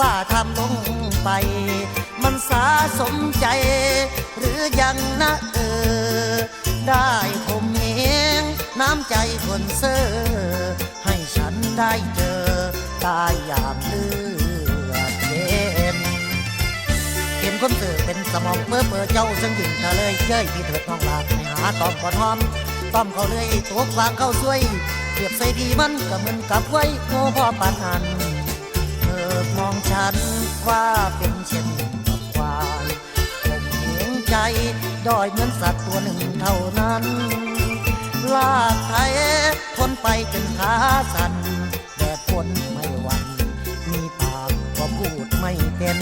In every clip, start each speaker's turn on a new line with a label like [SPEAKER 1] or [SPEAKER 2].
[SPEAKER 1] ว่าทำลงไป มันสาสมใจ หรือยังนะเออ ได้ผมเองน้ำใจคนเซอให้ฉันได้เจอได้อย่างเลือดเย็นเห็นคนเสือเป็นสมองเปื้อเปื้อเจ้าซึ่งยิ่งเธอเลยเย้ยพี่เถิดน้องลาให้หาตอบก่อนหอมต้อมเขาเลยตัววางเข้าช่วยเปรียบใส่ดีมันก็เหมือนกับไว้โง่พ่อปานนัน มองฉันว่าเป็นเช่นกับควายผมเหงใจดอยเหมือนสัตว์ตัวหนึ่งเท่านั้นลากไทยพ้นไปจนขาสั่นแดดฝนไม่หวันมีปากก็พูดไม่เป็น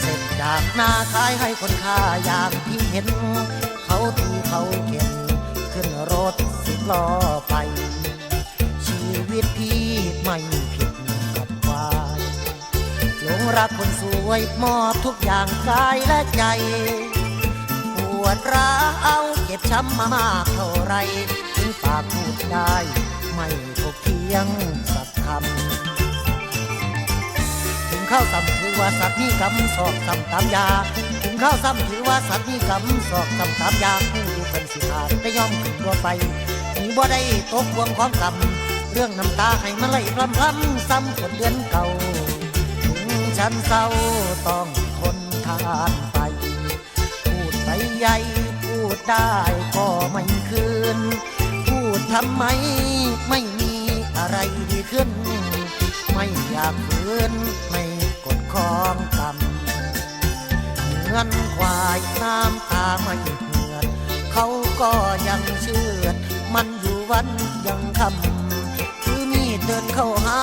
[SPEAKER 1] เสร็จจากหน้าขายให้คนค่าอย่างที่เห็น เขาตีเขาเข็นขึ้นรถสิบล้อไป ชีวิตพี่ รักคนสวยมอบทุกอย่างกายและใจ ปวดร้าวเจ็บช้ำมามากเท่าไร ถึงปากพูดได้ ไม่ถกเถียงสักคำ ถึงข้าวซ้ำถือว่าสัตว์มีกรรมสอบซ้ำตามยา ถึงข้าวซ้ำถือว่าสัตว์มีกรรมสอบซ้ำตามยาผู้ดูเป็นสิขาดแต่ย่อมขึ้นรัวไปมีบ่ได้ตกวงความกรรมเรื่องน้ำตาให้มันไหลพรำพรำซ้ำคนเดือนเก่า ฉันเศร้าต้องทนทานไป พูดไปใหญ่พูดได้ก็ไม่คืน พูดทำไมไม่มีอะไรดีขึ้น ไม่อยากฝืนไม่กดคองกำเหมือนควายน้ำตาไม่เหือดเขาก็ยังเชื่อดมันอยู่วันยังคำคือมีดเดินเข้าหา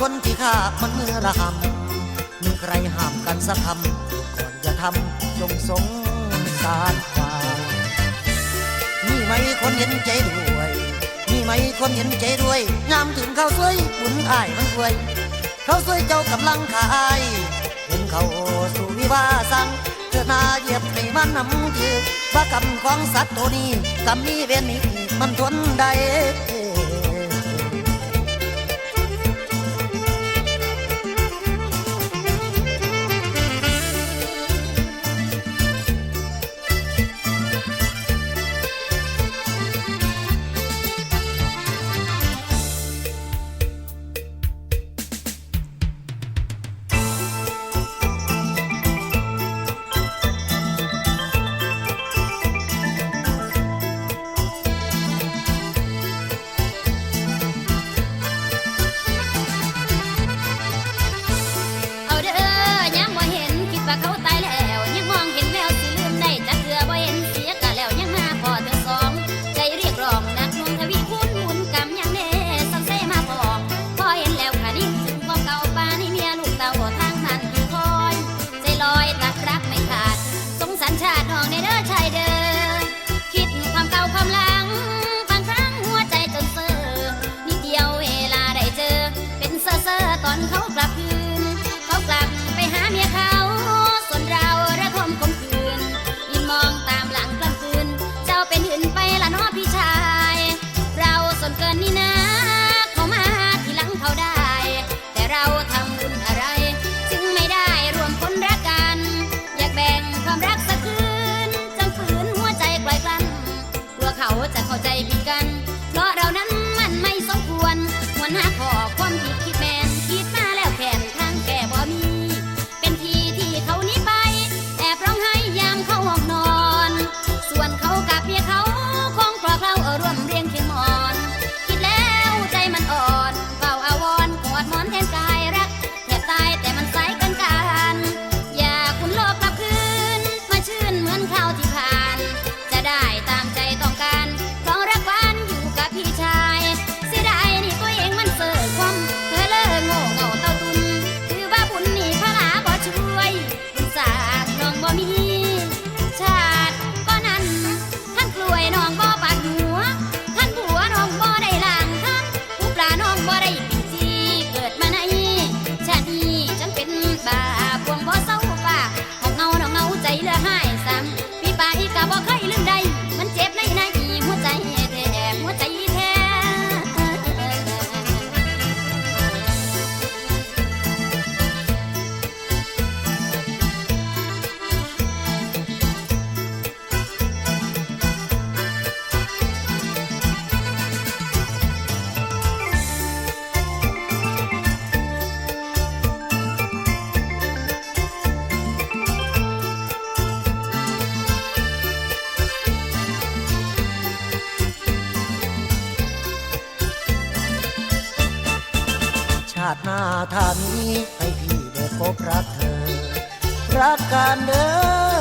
[SPEAKER 1] คนที่ฆ่ามันเมื่อละหำ มีใครห้ามกันสักคำก่อนจะทำจงสงสารควายมีไหมคนเห็นใจด้วย มีไหมคนเห็นใจด้วยยามถึงเขาสวยบุญอายมันรวยเขาสวยเจ้ากำลังขายเห็นเขาสู่วิวาสังเจอหน้าเหยียบให้มันนำถือว่ากรรมของสัตว์ตัวนี้กรรมนี้เวรนี้มันทนได้ ถ้ามีให้พี่ได้พบรักเธอ รักกันเด้อ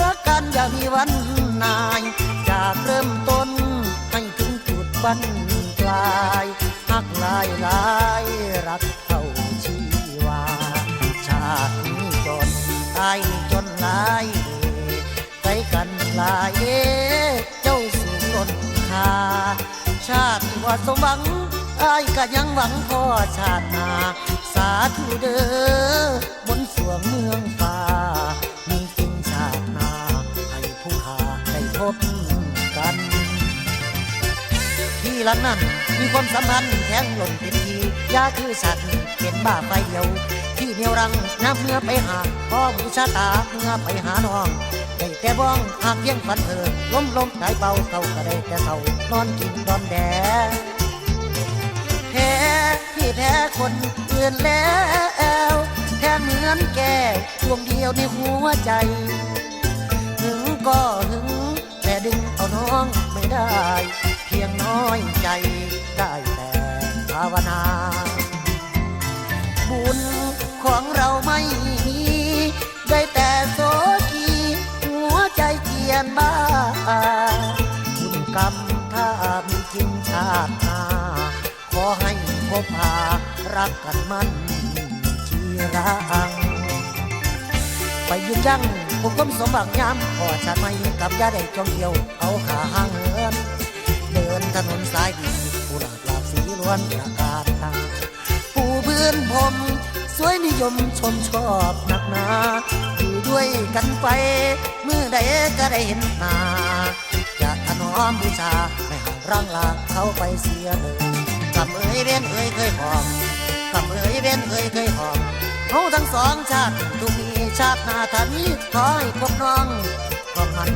[SPEAKER 1] รักกันอย่ามีวันนาย จากเริ่มต้นให้ถึงจุดบั้นปลายหักลายลายรักเท่าชีวา ชาตินี้จนตายนี้จนลายเดไปกันลายเอเจ้าสู่ลนคาชาติว่าสมหวัง อายก็ยังหวังพ่อชาตินาสาธุเด้อบนสวงเมืองฟ้า มีจริงชาตินา ให้ผู้ขาได้พบกันพี่ลังนั้นมีความสัมพันธ์แข็งหล่นเต็มทียาคือฉันเป็นบ้าไฟเดียว ที่เนียวรังน้ำเมื่อไปหาพ่อบูชาตาเมื่อไปหาน้องได้แต่บ้องหากเพียงฝันเธอล้มลมตายเบาเขาก็ได้แต่เศร้านอนกินนอนแด่ แพ้คนอื่นแล้วแพ้เหมือนแก้วดวงเดียวในหัวใจถึงก็ถึง แต่ดึงเอาน้องไม่ได้ เพียงน้อยใจได้แต่ภาวนา บุญของเราไม่มีได้แต่โสกีหัวใจเกียนบ้าบุญกรรมถ้ามีจริงชาติหน้าขอให้ พบพารักกันมันชีรัง ไปยืนยังผมก้มสมบังยามพอชาติไม่กับยาได้จองเกี่ยว เอาขาห้างเหินเดินถนนสายดีผู้หลากหลากสีล้วนประกาศทางผู้เพื่อนผม สวยนิยมชมชอบหนักหนาอยู่ด้วยกันไปเมื่อใดก็ได้เห็นหน้าจะถนอมบูชาไม่ห่างร่างลาเขาไปเสียเลย กำเอ้ยเว้นเอ้ยเคยหอมคำเอ้ยเว้นเอ้ยเคยหอมเขาทั้งสองชาติทุกมีชาติหน้าทานี้ขอให้พบน้องก็มัน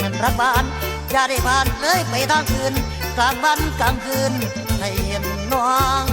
[SPEAKER 1] มันรักบ้านอย่าได้ผ่านเลยไปทา
[SPEAKER 2] งคืนกลางวันกลางคืนให้เห็นน้อง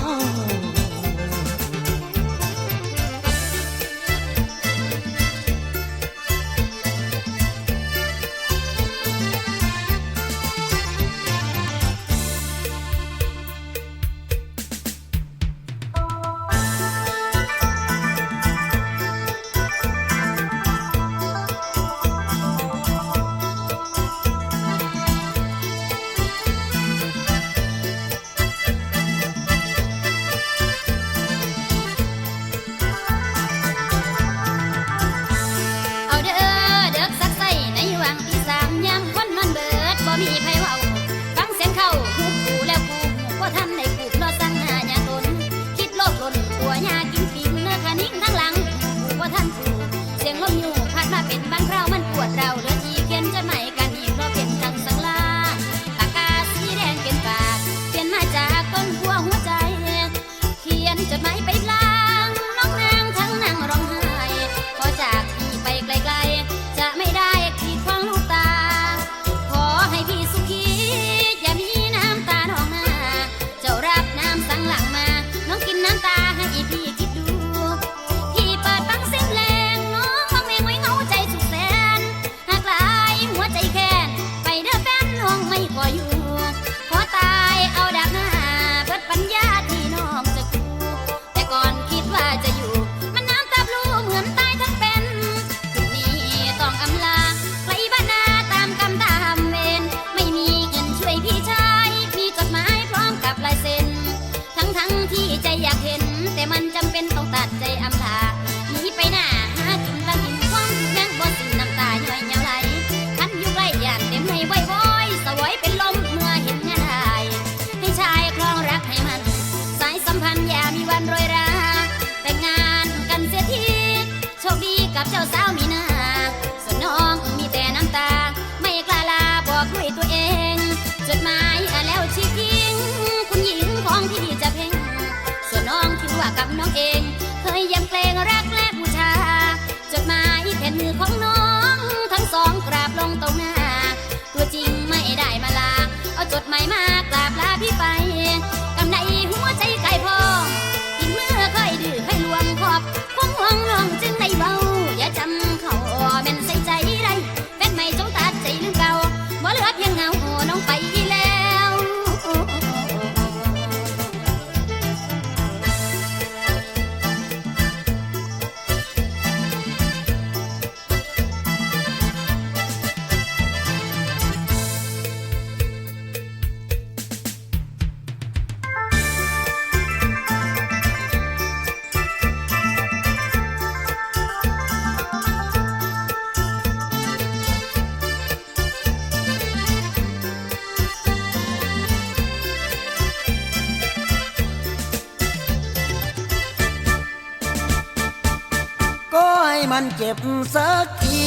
[SPEAKER 1] มันเจ็บสักที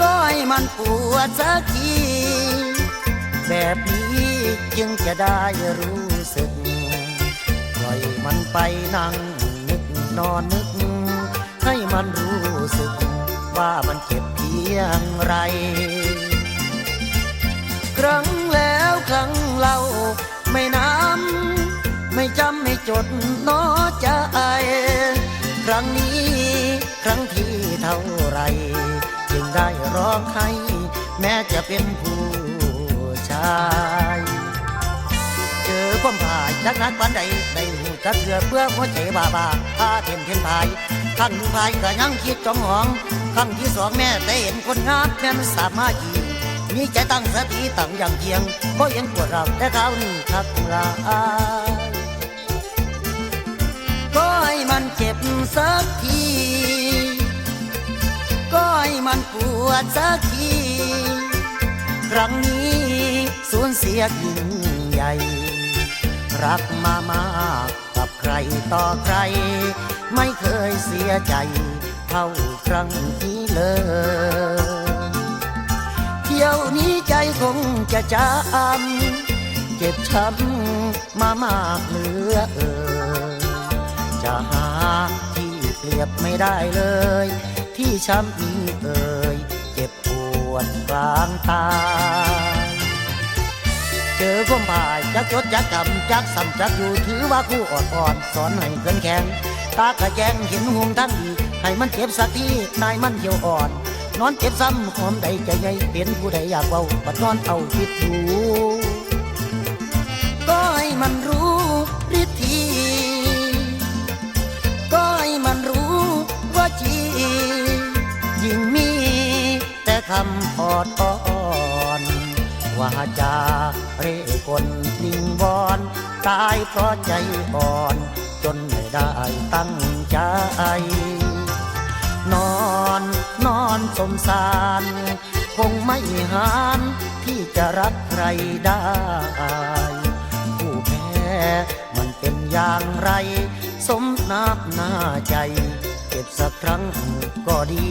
[SPEAKER 1] ก็ให้มันปวดสักที แบบนี้จึงจะได้รู้สึก ปล่อยมันไปนั่งนึกนอนนึก ให้มันรู้สึก ว่ามันเจ็บเพียงไร ครั้งแล้วครั้งเล่าไม่น้ำไม่จำไม่จดนอใจ ครั้งนี้ ครั้งที่เท่าไรจึงได้ร้องให้แม้จะเป็นผู้ชาย เจอความผ่ายนักนักปันใดได้หูจักเถื่อเพื่อหัวใจบาบาพาเทียนเทียนพายข้างหนึ่งพายก็ยังคิดจ้องหองข้างที่สองแม่ได้เห็นคนงามแม่นสามารถยีมีใจตั้งสติตั้งอย่างเทียงเพราะยังปวดเราแต่เขานี่ทักลา ก็ให้มันเจ็บสักที ก็ให้มันปวดสักที ครั้งนี้สูญเสียยิ่งใหญ่ รักมามากกับใครต่อใคร ไม่เคยเสียใจ เท่าครั้งนี้เลยเที่ยวนี้ใจคงจะจำเจ็บช้ำมามากเหลือเอ่ย จะหาที่เปรียบไม่ได้เลย ที่ช้ำนี้เอ่ยเจ็บปวดกลางตา เจอความพ่ายจักจดจักกำจักสัมจักอยู่ถือว่าคู่อ่อนอ่อนสอนให้เกินแข็ง ตากระแจงเห็นหุมทั้งอีให้มันเจ็บสักทีนายมันเหี่ยวอ่อน นอนเจ็บซ้ำหอมใดใจใหญ่เป็นผู้ใดอยากเบาบัดนอนเอาคิดดูก็ให้มันรู้ มันรู้ว่าจียิ่งมีแต่คำออดอ่อนว่าจาเร่กลลิงวอนตายเพราะใจอ่อน จนไม่ได้ตั้งใจ นอนนอนสมสาร คงไม่หานที่จะรักใครได้ ผู้แพ้มันเป็นอย่างไร สมนับหน้าใจ เก็บสักครั้งก็ดี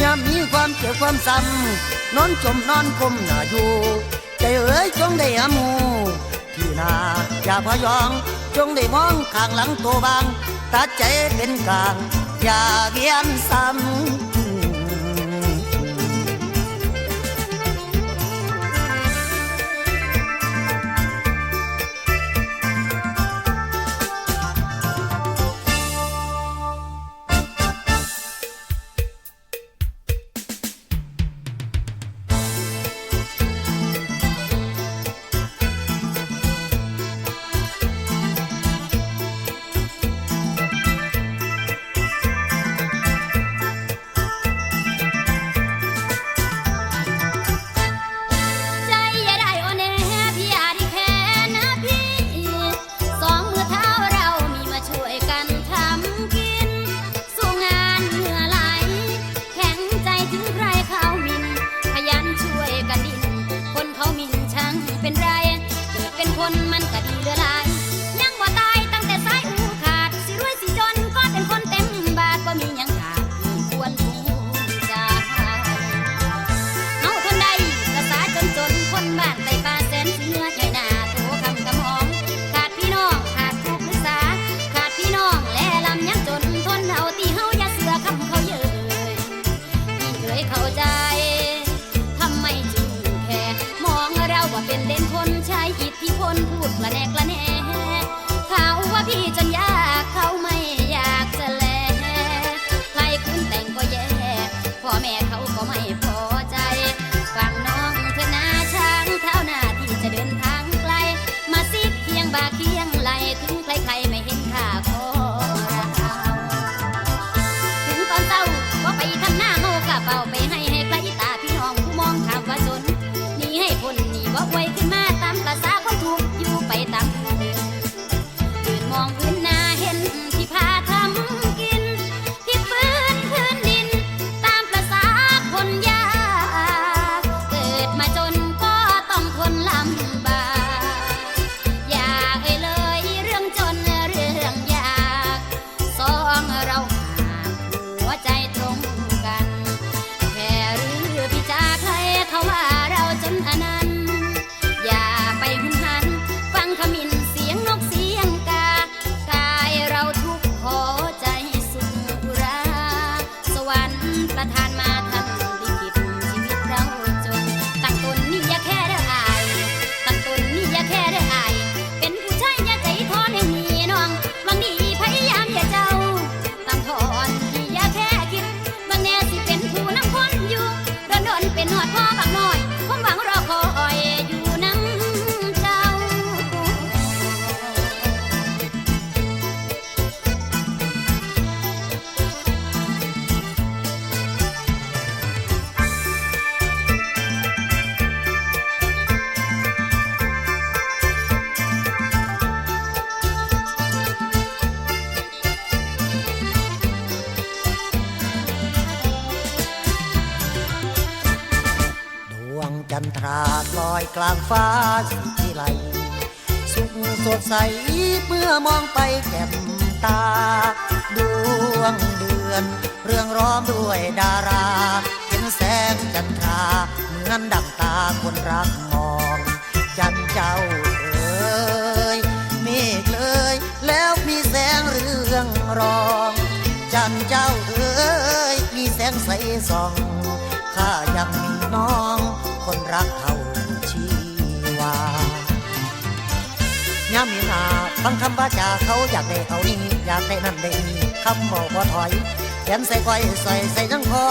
[SPEAKER 1] ยามมีความเจ็บความซ้ำนอนจมนอนคมหน้าอยู่ ใจเอ๋ยจงได้อามูที่นาอย่าพยอง จงได้มองข้างหลังตัวบาง ตัดใจเป็นกลาง อย่าเวียนซ้ำ
[SPEAKER 2] wake him up. สีวิ
[SPEAKER 1] ไลสุขสดใสเมื่อมองไปแก้มตา ดวงเดือน เรื่องร้อมด้วยดารา เห็นแสงจันทราเหมือนดังตาคนรักมอง จันเจ้าเอ๋ยเมฆเลย แล้วมีแสงเรื่องรอง จันเจ้าเอ๋ยมีแสงใสส่องข้ายังมีน้อง คนรักเขา ยามมีหนาฟังคำว่าจาเขาอยากได้เอานี่อยากได้นั่นได้นี่คำบอกว่าถอยแขนใส่ก้อยใส่ใส่จังคอ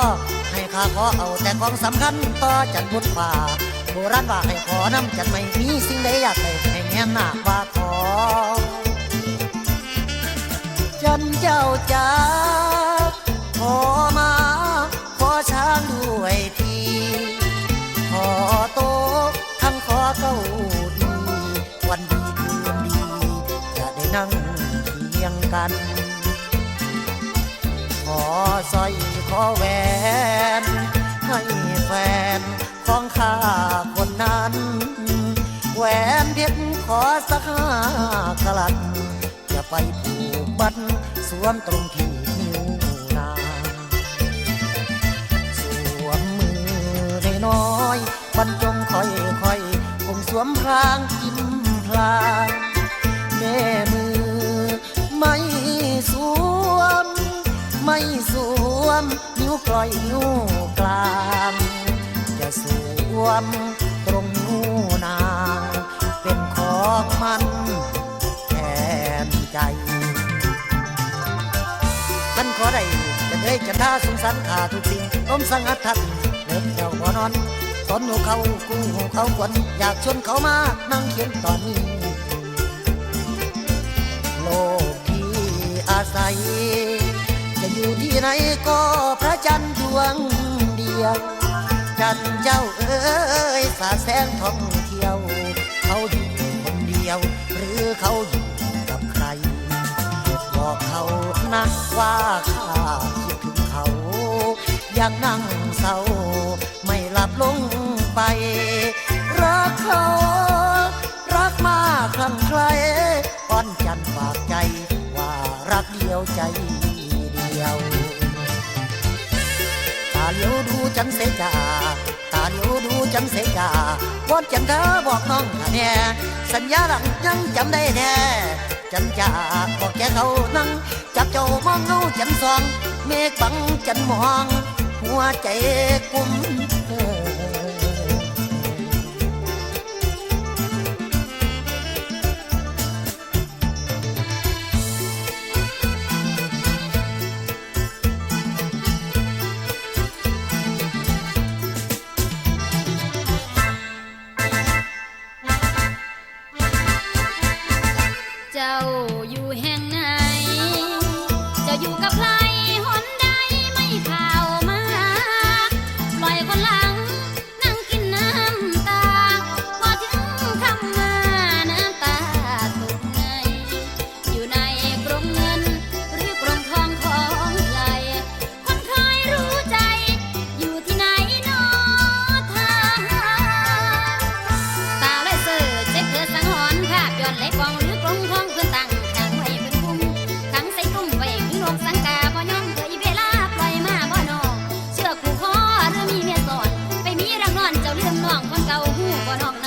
[SPEAKER 1] ให้ข้าขอเอาแต่ของสำคัญต่อจันบุญฝ่าโบราณว่าให้ขอน้ำจันไม่มีสิ่งใดอยากได้ให้แง่หน้าว่าขอ จันเจ้าจ้าขอมาขอช้างด้วยทีขอโต๊ะทั้งขอเก้า กัน ขอสร้อยขอแหวน ให้แฟนของข้าคนนั้น แหวนเพชรขอสักห้ากะลัดจะไปผูกบัตรสวมตรงที่นิ้วนางสวมมือในน้อยบรรจงค่อยค่อยๆคงสวมพรางกินพลางแม่ ไม่สวม นิ้วกลอยนิ้วกลางจะสวมตรงนิ้วนาง เป็นของมันแทนใจท่านขอได้จะได้จะท่าสงสารขาทุกสิ่งล้มสังอัดทัดเลิกเจ้าบ่นอนตอนหูเขากู้หูเขากวนอยากชวนเขามานั่งเขียนตอนนี้ โลกที่อาศัย อยู่ที่ไหนก็พระจันทร์ดวงเดียว จันเจ้าเอ๋ยสาแสงท่องเที่ยว เขาอยู่คนเดียว หรือเขาอยู่กับใครบอกเขานะว่าข้าคิดถึงเขา ยังนั่งเศร้า ไม่หลับลงไป รักเขา รักมากคลั่งไคล้ป้อนจันฝากใจว่ารักเดียวใจ ดียว ตาเลียวดูจันเสยจาตาเลียวดูจันเสยจาวอนจันเธอบอกน้องแน่สัญญาหลังยังจำได้แน่จันจ่าบอกแกเขานั่งจับเจ้ามองเงาจันสอง เมฆบังจันมอง หัวใจกุม
[SPEAKER 2] เก่าหูบ่น้อง